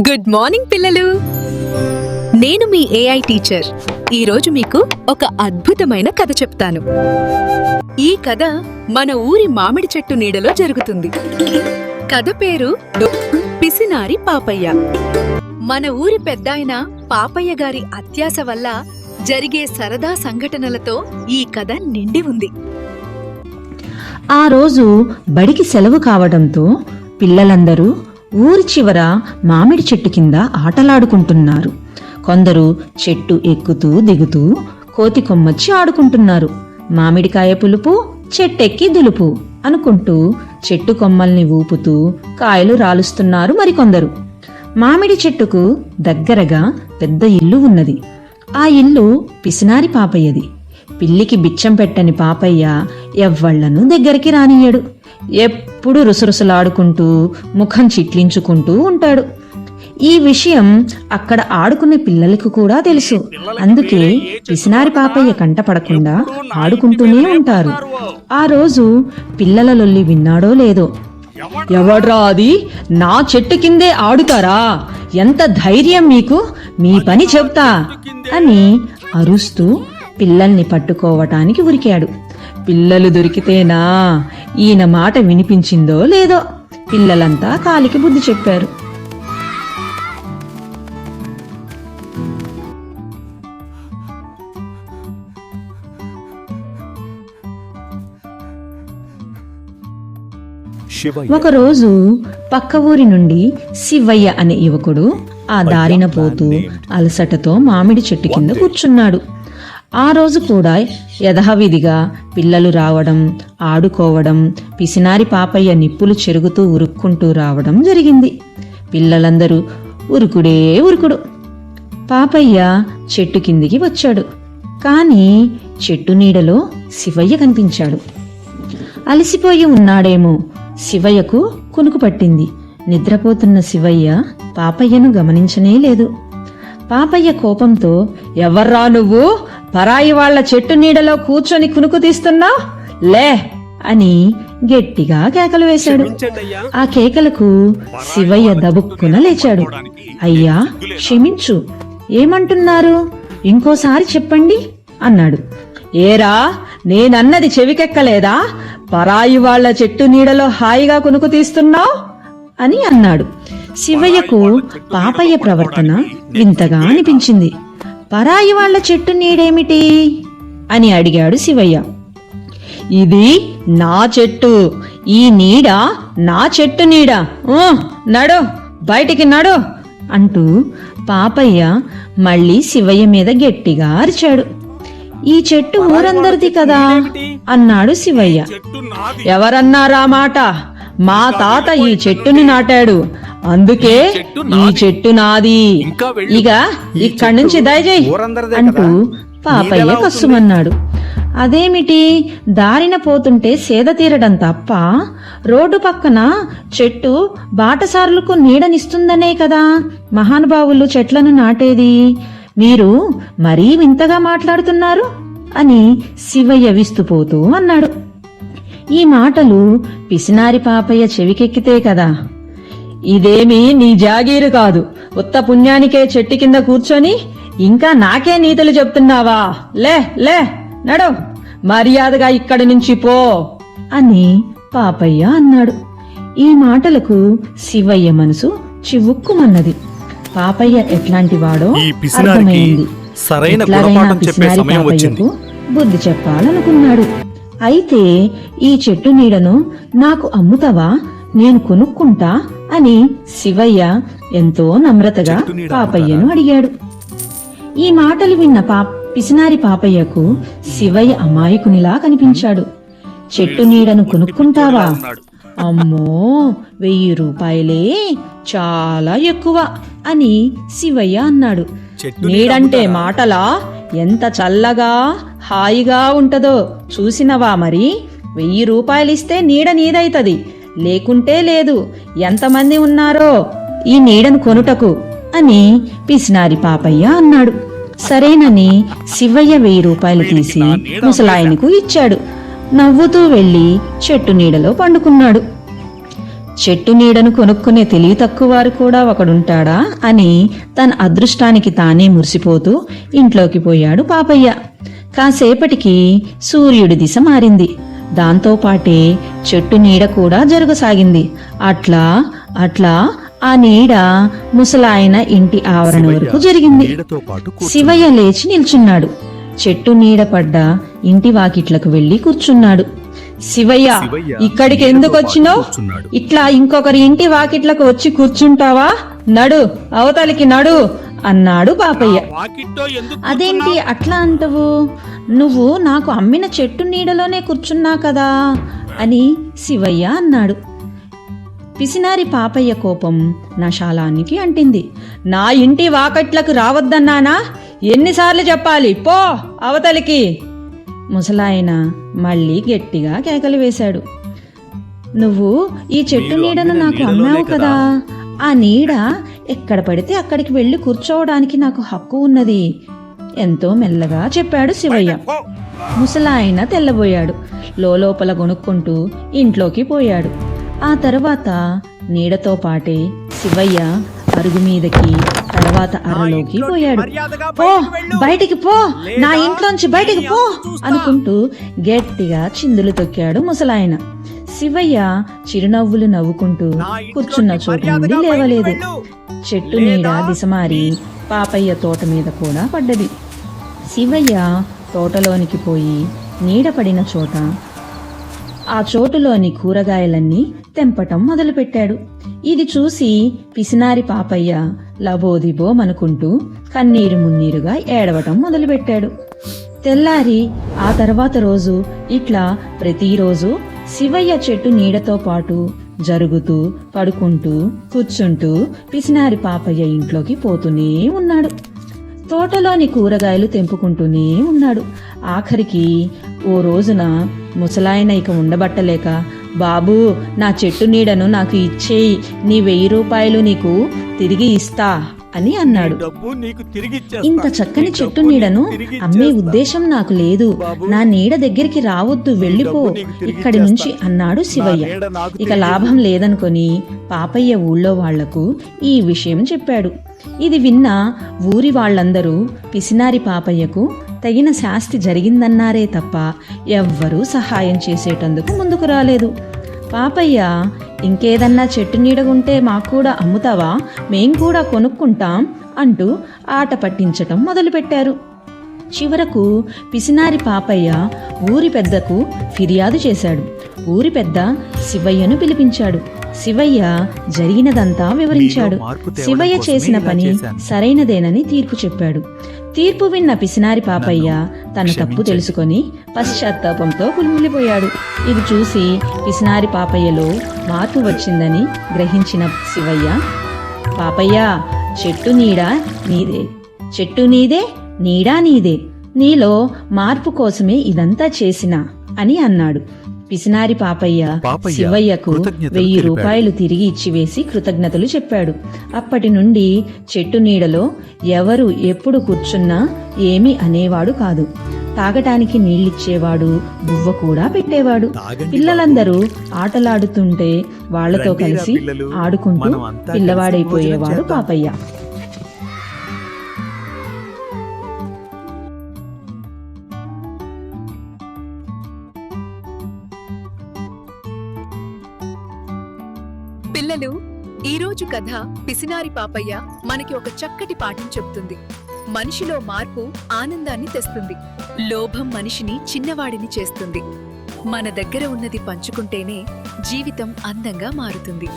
Good morning పిల్లలు. నేను మీ AI teacher. ఈరోజు మీకు ఒక అద్భుతమైన కథ చెప్తాను. ఈ కథ మన ఊరి మామిడి చెట్టు నీడలో జరుగుతుంది. కథ పేరు పిసినారి పాపయ్య. మన ఊరి పెద్దాయన పాపయ్య గారి అత్యాస వల్ల జరిగే సరదా సంఘటనలతో ఈ కథ నిండి ఉంది. ఆ రోజు బడికి సెలవు కావడంతో పిల్లలందరూ ఊరి చివర మామిడి చెట్టు కింద ఆటలాడుకుంటున్నారు. కొందరు చెట్టు ఎక్కుతూ దిగుతూ కోతి కొమ్మచ్చి ఆడుకుంటున్నారు. మామిడికాయ పులుపు చెట్టెక్కి దులుపు అనుకుంటూ చెట్టు కొమ్మల్ని ఊపుతూ కాయలు రాలుస్తున్నారు మరికొందరు. మామిడి చెట్టుకు దగ్గరగా పెద్ద ఇల్లు ఉన్నది. ఆ ఇల్లు పిసినారి పాపయ్యది. పిల్లికి బిచ్చం పెట్టని పాపయ్య ఎవ్వళ్ళను దగ్గరికి రానియ్యడు. ఎప్పుడు రుసరుసలాడుకుంటూ ముఖం చిట్లించుకుంటూ ఉంటాడు. ఈ విషయం అక్కడ ఆడుకునే పిల్లలకు కూడా తెలుసు. అందుకే పిసినారి పాపయ్య కంటపడకుండా ఆడుకుంటూనే ఉంటారు. ఆ రోజు పిల్లల లొల్లి విన్నాడో లేదో? ఎవడ్రా అది? నా చెట్టు కిందే ఆడుతారా? ఎంత ధైర్యం మీకు? మీ పని చెప్తా అని అరుస్తూ పిల్లల్ని పట్టుకోవటానికి ఉరికాడు. పిల్లలు దొరికితేనా? ఈయన మాట వినిపించిందో లేదో పిల్లలంతా కాలికి బుద్ధి చెప్పారు. ఒకరోజు పక్క ఊరి నుండి శివయ్య అనే యువకుడు ఆ దారిన పోతూ అలసటతో మామిడి చెట్టు కింద కూర్చున్నాడు. ఆ రోజు కూడా యథావిధిగా పిల్లలు రావడం ఆడుకోవడం పిసినారి పాపయ్య నిప్పులు చెరుగుతూ ఉరుక్కుంటూ రావడం జరిగింది. పిల్లలందరూ ఉరుకుడే ఉరుకుడు. పాపయ్య చెట్టు కిందికి వచ్చాడు. కానీ చెట్టు నీడలో శివయ్య కనిపించాడు. అలసిపోయి ఉన్నాడేమో శివయ్యకు కునుకు పట్టింది. నిద్రపోతున్న శివయ్య పాపయ్యను గమనించనే లేదు. పాపయ్య కోపంతో ఎవర్రా నువ్వు? పరాయి వాళ్ళ చెట్టు నీడలో కూర్చొని కునుకు తీస్తున్నా? లే! అని గట్టిగా కేకలు వేశాడు. ఆ కేకలకు శివయ్య దబుక్కున లేచాడు. అయ్యా క్షమించు. ఏమంటున్నారు? ఇంకోసారి చెప్పండి అన్నాడు. ఏరా నేనన్నది చెవికెక్కలేదా? పరాయి వాళ్ళ చెట్టు నీడలో హాయిగా కునుకు తీస్తున్నావు? అని అన్నాడు. శివయ్యకు పాపయ్య ప్రవర్తన వింతగా అనిపించింది. పరాయి వాళ్ళ చెట్టు నీడేమిటి? అని అడిగాడు శివయ్య. ఇది నా చెట్టు. ఈ నీడ నా చెట్టు నీడ. నడు బయటికి నడు అంటూ పాపయ్య మళ్ళీ శివయ్య మీద గట్టిగా అరిచాడు. ఈ చెట్టు ఊరందరిది కదా అన్నాడు శివయ్య. ఎవరన్నారా మాట? మా తాత ఈ చెట్టుని నాటాడు. అందుకే ఈ చెట్టు నాది. ఇంకా ఇక్కడి నుంచి దయచేయి ఊరందరిదే అంటూ కదా. పాపయ్య కస్సుమన్నాడు అదేమిటి? దారిన పోతుంటే సేద తీరడం తప్ప రోడ్డు పక్కన చెట్టు బాటసారులకు నీడనిస్తుందనే కదా. మహానుభావులు చెట్లను నాటేది. మీరు మరీ వింతగా మాట్లాడుతున్నారు అని శివయ్య విస్తుపోతూ అన్నాడు. ఈ మాటలు పిసినారి పాపయ్య చెవికెక్కితే కదా. ఇదేమీ నీ జాగీరు కాదు. ఉత్త పుణ్యానికే చెట్టు కింద కూర్చొని ఇంకా నాకే నీతులు చెప్తున్నావా? లే లే నడు. మర్యాదగా ఇక్కడి నుంచి పో అని పాపయ్య అన్నాడు. ఈ మాటలకు శివయ్య మనసు చివుక్కుమన్నది. పాపయ్య ఎట్లాంటి వాడో అర్థమైంది. సరైన బుద్ధి చెప్పాలనుకున్నాడు. అయితే ఈ చెట్టు నీడను నాకు అమ్ముతావా? నేను కొనుక్కుంటా అని శివయ్య ఎంతో నమ్రతగా పాపయ్యను అడిగాడు. ఈ మాటలు విన్న పా పిసినారి పాపయ్యకు శివయ్య అమాయకునిలా కనిపించాడు. చెట్టు నీడను కొనుక్కుంటావా. అమ్మో వెయ్యి రూపాయలే చాలా ఎక్కువ. అని శివయ్య అన్నాడు. నీడంటే? మాటలా? ఎంత చల్లగా హాయిగా ఉంటదో చూసినవా మరి? వెయ్యి రూపాయలిస్తే నీడ నీదైతది. లేకుంటే లేదు. ఎంతమంది ఉన్నారో ఈ నీడను కొనుటకు అని పిసినారి పాపయ్య అన్నాడు. సరేనని శివయ్య వెయ్యి రూపాయలు తీసి ముసలాయనకు ఇచ్చాడు. నవ్వుతూ వెళ్ళి చెట్టు నీడలో పండుకున్నాడు. చెట్టు నీడను కొనుక్కునే తెలివి తక్కువ వారు కూడా ఒకడుంటాడా అని తన అదృష్టానికి తానే మురిసిపోతూ ఇంట్లోకి పోయాడు పాపయ్య. కాసేపటికి సూర్యుడి దిశ మారింది. దాంతోపాటే చెట్టు నీడ కూడా జరగసాగింది. అట్లా అట్లా ఆ నీడ ముసలాయన ఇంటి ఆవరణ వరకు జరిగింది. శివయ్య లేచి నిల్చున్నాడు. చెట్టు నీడ పడ్డ ఇంటి వాకిట్లకు వెళ్ళి కూర్చున్నాడు. శివయ్య ఇక్కడికి ఎందుకు వచ్చినావు. ఇట్లా ఇంకొకరి ఇంటి వాకిట్లకు వచ్చి కూర్చుంటావా? నడు అవతలికి నడు అన్నాడు ఎందుకు అదేంటి అట్లా అంటవు? నువ్వు నాకు అమ్మిన చెట్టు నీడలోనే కూర్చున్నా కదా అని శివయ్య అన్నాడు. పిసినారి పాపయ్య కోపం నా శాలానికి అంటింది. నా ఇంటి వాకట్లకు రావద్దన్నానా? ఎన్నిసార్లు చెప్పాలి? పో అవతలికి. ముసలాయన మళ్ళీ గట్టిగా కేకలు వేశాడు నువ్వు ఈ చెట్టు నీడను నాకు అమ్మావు కదా. ఆ నీడ ఎక్కడ పడితే అక్కడికి వెళ్ళి కూర్చోవడానికి నాకు హక్కు ఉన్నది ఎంతో మెల్లగా చెప్పాడు శివయ్య. ముసలాయన తెల్లబోయాడు లోపల గొనుక్కుంటూ ఇంట్లోకి పోయాడు ఆ తర్వాత నీడతో పాటే శివయ్య అరుగు మీదకి తర్వాత అరలోకి పోయాడు. పో బయటికి పో నా ఇంట్లోంచి బయటికి పో. అనుకుంటూ గట్టిగా చిందులు తొక్కాడు ముసలాయన. శివయ్య చిరునవ్వులు నవ్వుకుంటూ కూర్చున్న చోటు నుండి లేవలేదు. చెట్టు నీడ దిశమారి పాపయ్య తోట మీద కూడా పడ్డది. శివయ్య తోటలోనికి పోయి నీడ పడిన చోట ఆ చోటులోని కూరగాయలన్నీ తెంపటం మొదలుపెట్టాడు. ఇది చూసి పిసినారి పాపయ్య లబోదిబోమనుకుంటూ కన్నీరు మున్నీరుగా ఏడవటం మొదలుపెట్టాడు. తెల్లారి ఆ తర్వాత రోజు ఇట్లా ప్రతిరోజు శివయ్య చెట్టు నీడతో పాటు జరుగుతూ పడుకుంటూ కూర్చుంటూ పిసినారి పాపయ్య ఇంట్లోకి పోతూనే ఉన్నాడు. తోటలోని కూరగాయలు తెంపుకుంటూనే ఉన్నాడు. ఆఖరికి ఓ రోజున ముసలాయన ఇక ఉండబట్టలేక బాబూ నా చెట్టు నీడను నాకు ఇచ్చేయి నీ వెయ్యి రూపాయలు నీకు తిరిగి ఇస్తా అని అన్నాడు. ఇంత చక్కని చెట్టు నీడను అమ్మే. ఉద్దేశం నాకు లేదు నా నీడ దగ్గరికి రావద్దు వెళ్ళిపో ఇక్కడి నుంచి. అన్నాడు శివయ్య ఇక లాభం లేదనుకొని పాపయ్య ఊళ్ళో వాళ్ళకు ఈ విషయం చెప్పాడు ఇది విన్న ఊరి వాళ్ళందరూ పిసినారి పాపయ్యకు తగిన శాస్తి జరిగిందన్నారే తప్ప ఎవ్వరూ సహాయం చేసేటందుకు ముందుకు రాలేదు. పాపయ్య ఇంకేదన్నా చెట్టు నీడగుంటే మాకు కూడా అమ్ముతావా? మేం కూడా కొనుక్కుంటాం అంటూ ఆట పట్టించటం మొదలుపెట్టారు. చివరకు పిసినారి పాపయ్య ఊరి పెద్దకు ఫిర్యాదు చేశాడు. ఊరి పెద్ద శివయ్యను పిలిపించాడు. శివయ్య జరిగినదంతా వివరించాడు. శివయ్య చేసిన పని. సరైనదేనని తీర్పు చెప్పాడు. తీర్పు విన్న పిసినారి పాపయ్య తన తప్పు. తెలుసుకొని పశ్చాత్తాపంతో కుమిలిపోయాడు ఇది చూసి పిసినారి పాపయ్యలో మార్పు వచ్చిందని గ్రహించిన శివయ్య పాపయ్య చెట్టు నీడ నీదే. చెట్టు నీదే నీడా నీదే. నీలో మార్పు కోసమే ఇదంతా చేసిన అని అన్నాడు. పిసినారి పాపయ్య శివయ్యకు వెయ్యి. రూపాయలు తిరిగి ఇచ్చివేసి కృతజ్ఞతలు చెప్పాడు. అప్పటి నుండి చెట్టు నీడలో ఎవరు ఎప్పుడు కూర్చున్నా ఏమీ అనేవాడు కాదు. తాగటానికి నీళ్ళిచ్చేవాడు బువ్వ కూడా పెట్టేవాడు. పిల్లలందరూ ఆటలాడుతుంటే వాళ్ళతో రండిరా కలిసి ఆడుకుంటూ పిల్లవాడైపోయేవాడు. పాపయ్య. పిల్లలు ఈ రోజు కథ పిసినారి పాపయ్య మనకి ఒక చక్కటి పాఠం చెప్తుంది. మనిషిలో మార్పు ఆనందాన్ని తెస్తుంది. లోభం మనిషిని చిన్నవాడిని చేస్తుంది. మన దగ్గర ఉన్నది పంచుకుంటేనే జీవితం అందంగా మారుతుంది.